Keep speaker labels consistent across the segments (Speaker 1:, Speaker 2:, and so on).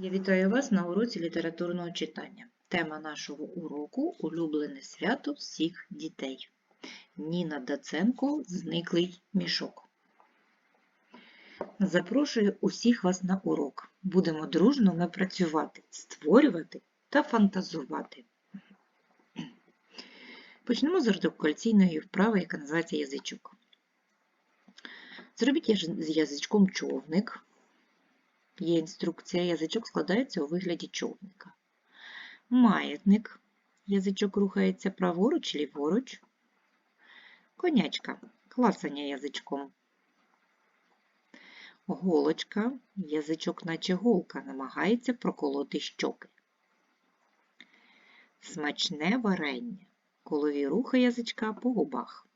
Speaker 1: Я вітаю вас на уроці літературного читання. Тема нашого уроку улюблене свято всіх дітей. Ніна Даценко Зниклий мішок. Запрошую усіх вас на урок. Будемо дружно ми працювати, створювати та фантазувати. Почнемо з артикуляційної вправи, яка називається язичок. Зробіть з язичком човник. Є інструкція, язичок складається у вигляді човника. Маятник, язичок рухається праворуч, ліворуч. Конячка, клацання язичком. Голочка, язичок, наче голка, намагається проколоти щоки. Смачне варення, колові рухи язичка по губах.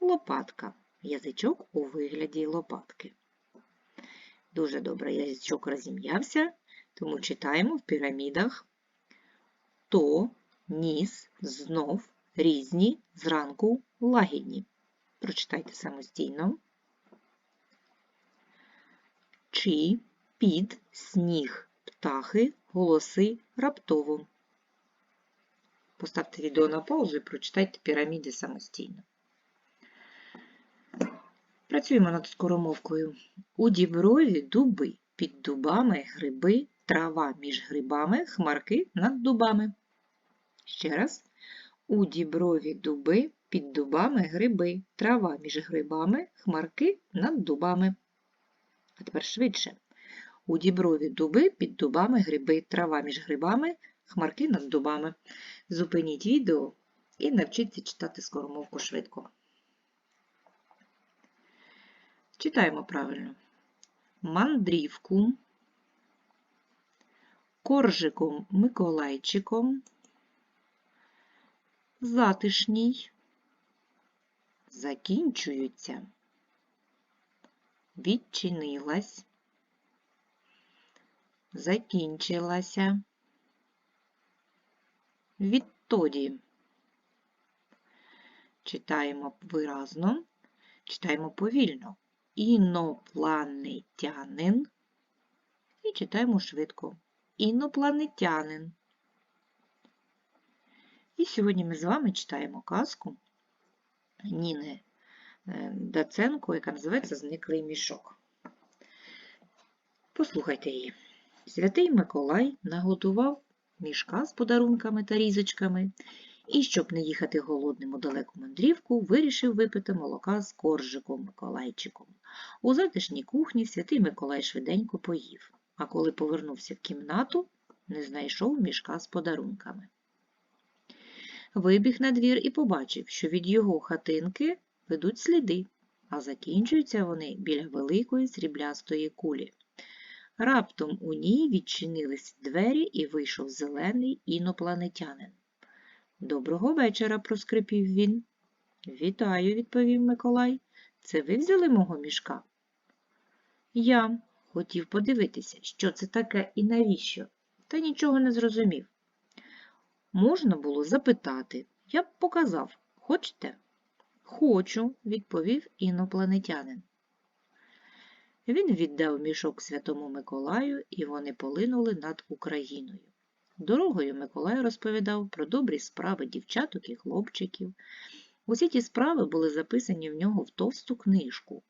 Speaker 1: Лопатка, язичок у вигляді лопатки. Дуже добре, язичок розім'явся, тому читаємо в пірамідах то, ніс, знов, різні, зранку, лагідні. Прочитайте самостійно. Чи, під, сніг, птахи, голоси раптово. Поставте відео на паузу і прочитайте піраміди самостійно. Працюємо над скоромовкою. У діброві дуби, під дубами гриби, трава між грибами, хмарки над дубами. Ще раз. У діброві дуби, під дубами гриби, трава між грибами, хмарки над дубами. А тепер швидше. У діброві дуби, під дубами гриби, трава між грибами, хмарки над дубами. Зупиніть відео і навчіться читати скоромовку швидко. Читаємо правильно. Мандрівку, коржиком Миколайчиком, затишній, закінчуються, відчинилась, закінчилася, відтоді. Читаємо виразно, читаємо повільно інопланетянин. І читаємо швидко. Інопланетянин. І сьогодні ми з вами читаємо казку Ніни е, Даценко, яка називається Зниклий мішок. Послухайте її. Святий Миколай наготував мішка з подарунками та різочками і, щоб не їхати голодним у далеку мандрівку, вирішив випити молока з коржиком Миколайчиком. У затишній кухні святий Миколай швиденько поїв, а коли повернувся в кімнату, не знайшов мішка з подарунками. Вибіг на двір і побачив, що від його хатинки ведуть сліди, а закінчуються вони біля великої сріблястої кулі. Раптом у ній відчинились двері і вийшов зелений інопланетянин. Доброго вечора, проскрипів він. Вітаю, відповів Миколай. Це ви взяли мого мішка? Я хотів подивитися, що це таке і навіщо, та нічого не зрозумів. Можна було запитати, я б показав. Хочете? Хочу, відповів інопланетянин. Він віддав мішок святому Миколаю, і вони полинули над Україною. Дорогою Миколай розповідав про добрі справи дівчаток і хлопчиків. Усі ті справи були записані в нього в товсту книжку.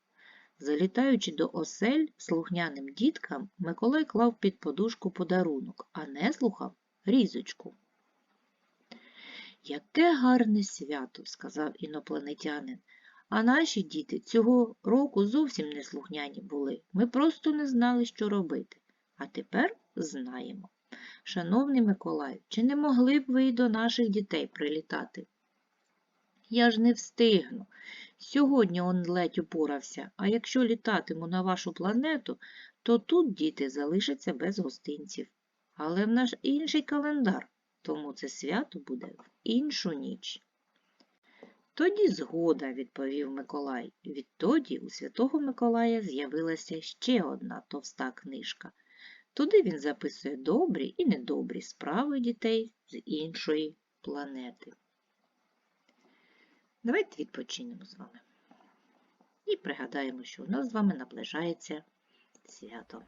Speaker 1: Залітаючи до осель слухняним діткам, Миколай клав під подушку подарунок, а не слухав різочку. Яке гарне свято, сказав інопланетянин. А наші діти цього року зовсім не слухняні були. Ми просто не знали, що робити. А тепер знаємо. Шановний Миколай, чи не могли б ви і до наших дітей прилітати? Я ж не встигну. Сьогодні он ледь упорався, а якщо літатиму на вашу планету, то тут діти залишаться без гостинців. Але в наш інший календар, тому це свято буде в іншу ніч. Тоді згода, відповів Миколай. Відтоді у святого Миколая з'явилася ще одна товста книжка. Туди він записує добрі і недобрі справи дітей з іншої планети. Давайте відпочинемо з вами. І пригадаємо, що у нас з вами наближається свято.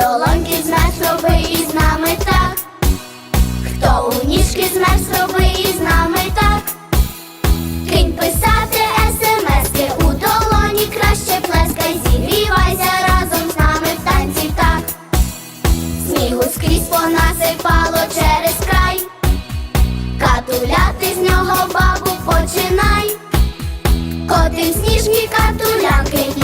Speaker 2: Долоньки змерз, роби із нами так. Хто у ніжки змерз, роби із нами так. Кинь писати смски у долоні краще плескай, зігрівайся разом з нами в танці так. Снігу скрізь понасипало через край. Катуляти з нього бабу починай. Котим сніжні катулянки,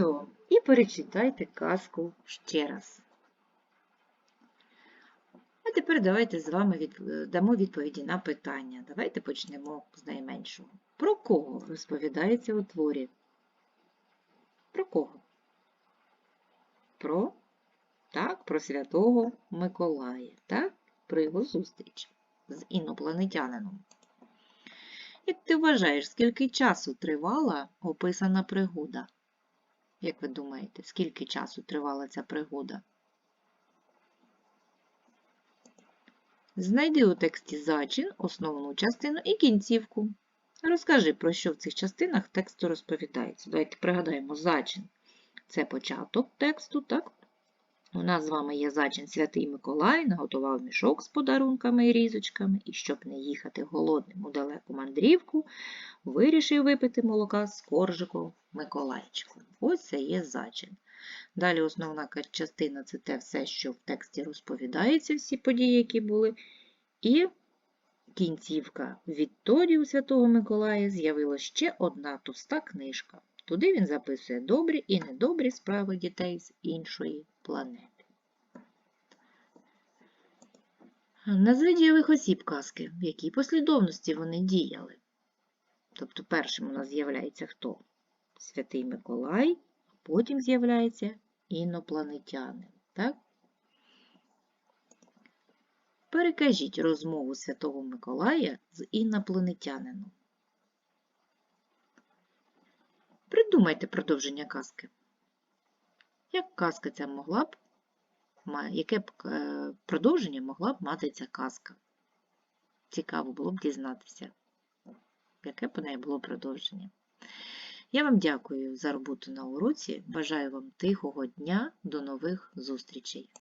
Speaker 1: відео і перечитайте казку ще раз. А тепер давайте з вами від... дамо відповіді на питання. Давайте почнемо з найменшого. Про кого розповідається у творі? Про кого? Про так, про святого Миколая, так? Про його зустріч з інопланетянином. Як ти вважаєш, скільки часу тривала описана пригода? Як ви думаєте, скільки часу тривала ця пригода? Знайди у тексті зачин, основну частину і кінцівку. Розкажи, про що в цих частинах тексту розповідається. Давайте пригадаємо зачин. Це початок тексту, так? У нас з вами є зачин Святий Миколай, наготував мішок з подарунками і різочками, і щоб не їхати голодним у далеку мандрівку, вирішив випити молока з коржиком Миколайчиком. Ось це є зачин. Далі основна частина це те все, що в тексті розповідається, всі події, які були. І кінцівка. Відтоді у Святого Миколая з'явилася ще одна товста книжка. Туди він записує добрі і недобрі справи дітей з іншої планети. Назви дієвих осіб казки, в якій послідовності вони діяли. Тобто першим у нас з'являється хто? Святий Миколай, а потім з'являється інопланетянин. Так? Перекажіть розмову Святого Миколая з інопланетянином. Придумайте продовження казки. Як казка ця могла б, яке б е, продовження могла б мати ця казка? Цікаво було б дізнатися, яке б у неї було продовження. Я вам дякую за роботу на уроці. Бажаю вам тихого дня. До нових зустрічей!